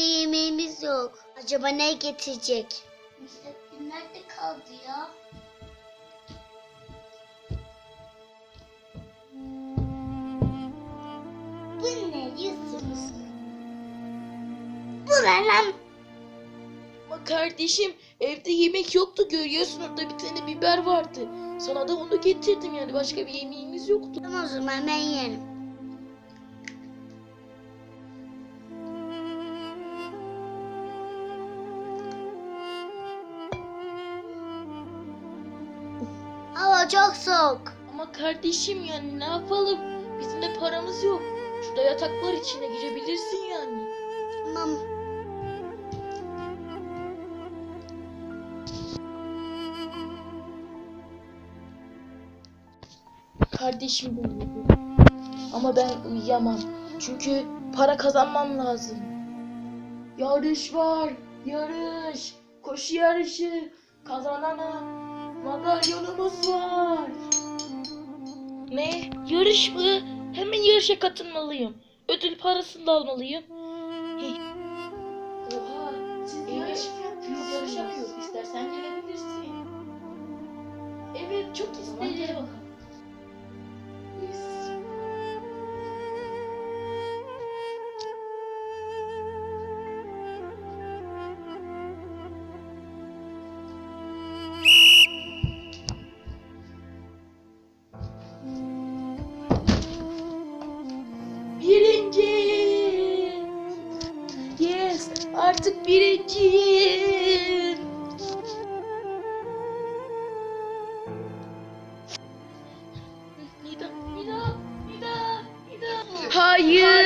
yemeğimiz yok. Acaba ne getirecek? Müstakil nerede kaldı ya? Bu ne Yusuf? Bu ne lan? Ama kardeşim evde yemek yoktu görüyorsun orada bir tane biber vardı. Sana da onu getirdim yani başka bir yemeğimiz yoktu. Tamam o zaman ben yerim. Hava çok soğuk. Ama kardeşim yani ne yapalım? Bizim de paramız yok. Şurada yataklar içine girebilirsin yani. Tamam. Kardeşim de uyudu. Ama ben uyuyamam. Çünkü para kazanmam lazım. Yarış var. Yarış. Koşu yarışı. Kazanana madalyonumuz var. Ne? Yarış mı? Hemen yarışa katılmalıyım. Ödül parasını da almalıyım. Hey. Oha, siz yarış yapıyorsunuz. Yarış yapıyoruz. İstersen gelebilirsin. Evet, çok isterim. Birinci. Artık birinciyim. Nida. Hayır.